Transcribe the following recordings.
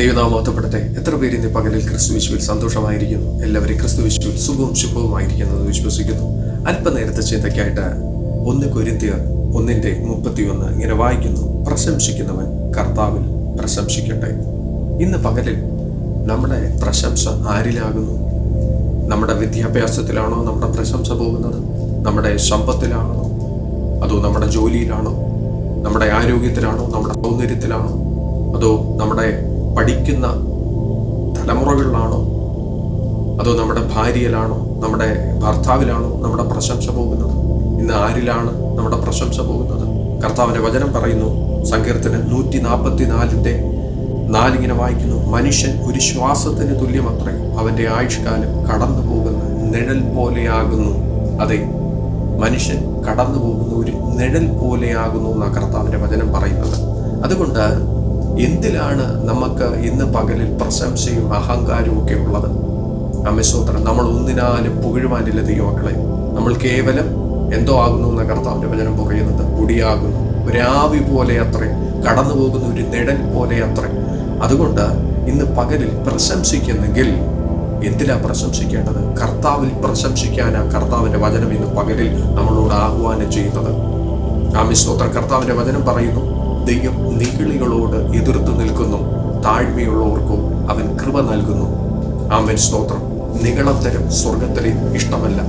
ദൈവനാമോത്തപ്പെടട്ടെ എത്ര പേര് ഇന്ന് പകലിൽ ക്രിസ്തു വിശുവിൽ സന്തോഷമായിരിക്കുന്നു? എല്ലാവരും ക്രിസ്തു വിശുവിൽ സുഖവും ശുഭവുമായിരിക്കുന്നു എന്ന് വിശ്വസിക്കുന്നു. അല്പനേരത്തെ ചിന്തയ്ക്കായിട്ട് ഒന്ന് കൊരിന്തിയർ ഒന്നിന്റെ മുപ്പത്തിയൊന്ന് ഇങ്ങനെ വായിക്കുന്നു. പ്രശംസിക്കുന്നവൻ കർത്താവിൽ പ്രശംസിക്കട്ടെ. ഇന്ന് പകലിൽ നമ്മുടെ പ്രശംസ ആരിലാകുന്നു? നമ്മുടെ വിദ്യാഭ്യാസത്തിലാണോ നമ്മുടെ പ്രശംസ പോകുന്നത്? നമ്മുടെ ശമ്പത്തിലാണോ അതോ നമ്മുടെ ജോലിയിലാണോ? നമ്മുടെ ആരോഗ്യത്തിലാണോ? നമ്മുടെ സൗന്ദര്യത്തിലാണോ? അതോ നമ്മുടെ പഠിക്കുന്ന തലമുറകളിലാണോ? അതോ നമ്മുടെ ഭാര്യയിലാണോ? നമ്മുടെ ഭർത്താവിലാണോ നമ്മുടെ പ്രശംസ പോകുന്നത്? ഇന്ന് ആരിലാണ് നമ്മുടെ പ്രശംസ പോകുന്നത്? കർത്താവിന്റെ വചനം പറയുന്നു സങ്കീർത്തന നൂറ്റി നാൽപ്പത്തി നാലിന്റെ നാലിങ്ങനെ വായിക്കുന്നു മനുഷ്യൻ ഒരു ശ്വാസത്തിന് തുല്യമത്രേ അവന്റെ ആയുഷ്കാലം കടന്നു പോകുന്ന നിഴൽ പോലെയാകുന്നു. അതെ മനുഷ്യൻ കടന്നു പോകുന്ന ഒരു നിഴൽ പോലെയാകുന്നു എന്നാണ് കർത്താവിന്റെ വചനം പറയുന്നത്. അതുകൊണ്ട് എന്തിലാണ് നമുക്ക് ഇന്ന് പകലിൽ പ്രശംസയും അഹങ്കാരവും ഒക്കെ ഉള്ളത്? അമ്മസ്തോത്രം നമ്മൾ ഒന്നിനാലും പുകഴുവാനില്ല ദൈവമക്കളെ. നമ്മൾ കേവലം എന്തോ ആകുന്നു എന്ന കർത്താവിന്റെ വചനം പറയുന്നത് പൊടിയാകുന്നു. ഒരാവി പോലെ അത്ര കടന്നു പോകുന്ന ഒരു നിഴൽ പോലെ അത്ര. അതുകൊണ്ട് ഇന്ന് പകലിൽ പ്രശംസിക്കുന്നെങ്കിൽ എന്തിനാ പ്രശംസിക്കേണ്ടത്? കർത്താവിൽ പ്രശംസിക്കാനാ കർത്താവിന്റെ വചനം ഇന്ന് പകലിൽ നമ്മളോട് ആഹ്വാനം ചെയ്യുന്നത്. ആമിസ്തോത്ര കർത്താവിന്റെ വചനം പറയുന്നു ദൈവം നീളികളോട് എതിർത്ത് നിൽക്കുന്നു. താഴ്മയുള്ളവർക്കോ അവൻ കൃപ നൽകുന്നു. ആമൻ. സ്തോത്രം. നികളത്തരം സ്വർഗത്തിലെ ഇഷ്ടമല്ല.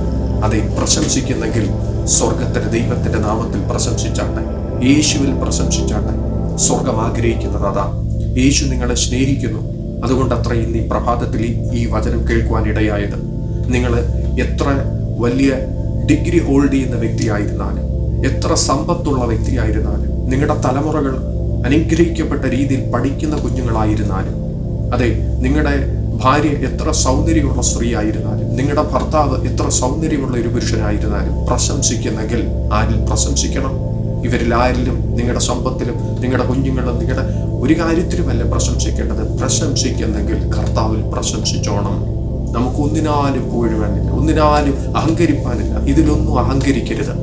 അതെ പ്രശംസിക്കുന്നെങ്കിൽ സ്വർഗത്തിലെ ദൈവത്തിന്റെ നാമത്തിൽ പ്രശംസിച്ചാട്ടെ യേശുവിൽ പ്രശംസിച്ചാട്ടെ സ്വർഗം ആഗ്രഹിക്കുന്നത്. അതാ യേശു നിങ്ങളെ സ്നേഹിക്കുന്നു. അതുകൊണ്ട് അത്ര ഇന്ന് ഈ പ്രഭാതത്തിൽ ഈ- ഈ വചനം കേൾക്കുവാൻ ഇടയായത്. നിങ്ങൾ എത്ര വലിയ ഡിഗ്രി ഹോൾഡ് ചെയ്യുന്ന വ്യക്തിയായിരുന്നാലും എത്ര സമ്പത്തുള്ള വ്യക്തിയായിരുന്നാലും നിങ്ങളുടെ തലമുറകൾ അനുഗ്രഹിക്കപ്പെട്ട രീതിയിൽ പഠിക്കുന്ന കുഞ്ഞുങ്ങളായിരുന്നാലും അതെ നിങ്ങളുടെ ഭാര്യ എത്ര സൗന്ദര്യമുള്ള സ്ത്രീ ആയിരുന്നാലും നിങ്ങളുടെ ഭർത്താവ് എത്ര സൗന്ദര്യമുള്ള ഒരു പുരുഷനായിരുന്നാലും പ്രശംസിക്കുന്നെങ്കിൽ ആരിൽ പ്രശംസിക്കണം? ഇവരിൽ ആരിലും നിങ്ങളുടെ സമ്പത്തിലും നിങ്ങളുടെ കുഞ്ഞുങ്ങളിലും നിങ്ങളുടെ ഒരു കാര്യത്തിലുമല്ല പ്രശംസിക്കേണ്ടത്. പ്രശംസിക്കുന്നെങ്കിൽ കർത്താവിൽ പ്രശംസിച്ചോണം. നമുക്ക് ഒന്നിനാലും പോഴുവാനില്ല ഒന്നിനാലും അഹങ്കരിപ്പാനില്ല. ഇതിലൊന്നും അഹങ്കരിക്കരുത്.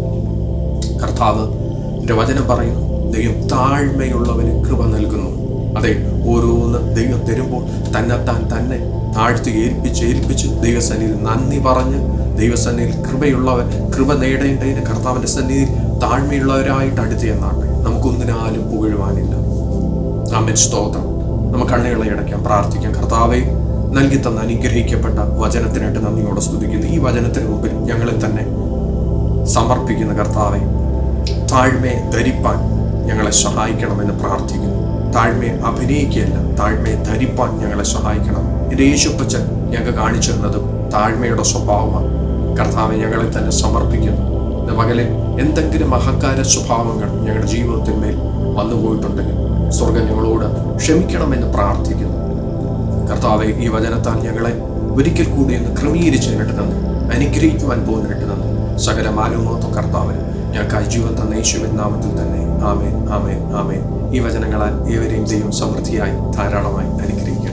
കർത്താവ് എന്റെ വചനം പറയുന്നു ദൈവം താഴ്മയുള്ളവന് കൃപ നൽകുന്നു. അതെ ഓരോന്ന് ദൈവം തരുമ്പോൾ തന്നെത്താൻ തന്നെ താഴ്ത്തി ഏൽപ്പിച്ച് ഏൽപ്പിച്ച് ദൈവസന്നിധിയിൽ നന്ദി പറഞ്ഞ് ദൈവസന്നിധിയിൽ കൃപയുള്ളവൻ കൃപ നേടേണ്ടതിന് കർത്താവിന്റെ സന്നിധിയിൽ താഴ്മയുള്ളവരായിട്ട് അടുത്ത് എന്നാണ് നമുക്കൊന്നിനാലും പുകഴുവാനില്ല. അമ്മൻ സ്തോത്രം. നമുക്ക് കണ്ണുകളെ അടയ്ക്കാം പ്രാർത്ഥിക്കാം. കർത്താവെ നൽകി തന്ന അനുഗ്രഹിക്കപ്പെട്ട വചനത്തിനായിട്ട് നന്ദിയോടെ സ്തുതിക്കുന്നു. ഈ വചനത്തിന് മുമ്പിൽ ഞങ്ങളെ തന്നെ സമർപ്പിക്കുന്ന കർത്താവെ താഴ്മയെ ധരിപ്പാൻ ഞങ്ങളെ സഹായിക്കണമെന്ന് പ്രാർത്ഥിക്കുന്നു. താഴ്മയെ അഭിനയിക്കുകയല്ല താഴ്മയെ ധരിപ്പാൻ ഞങ്ങളെ സഹായിക്കണം. രേശുപ്പച്ചൻ യേശുപ്പച്ചൻ ഞങ്ങൾക്ക് കാണിച്ചു തന്നതും താഴ്മയുടെ സ്വഭാവമാണ്. കർത്താവെ ഞങ്ങളെ തന്നെ സമർപ്പിക്കുന്നു. ഇന്ന് പകലെ എന്തെങ്കിലും അഹങ്കാര സ്വഭാവങ്ങൾ ഞങ്ങളുടെ ജീവിതത്തിന്മേൽ വന്നുപോയിട്ടുണ്ടെങ്കിൽ സ്വർഗം ഞങ്ങളോട് ക്ഷമിക്കണമെന്ന് പ്രാർത്ഥിക്കുന്നു. കർത്താവെ ഈ വചനത്താൽ ഞങ്ങളെ ഒരിക്കൽ കൂടി ഒന്ന് ക്രമീകരിച്ചതിനിട്ട് നന്ദി. അനുഗ്രഹിക്കുവാൻ പോകുന്നിട്ട് നന്ദി. സകല മാലുമോത്വ കർത്താവിന് ഞങ്ങൾക്കായി ജീവൻ തന്ന നാമത്തിൽ തന്നെ ആമേൻ ആമേൻ ആമേൻ. ഈ വചനങ്ങളാൽ ഏവരെയും ദൈവം സമൃദ്ധിയായി ധാരാളമായി അനുഗ്രഹിക്കും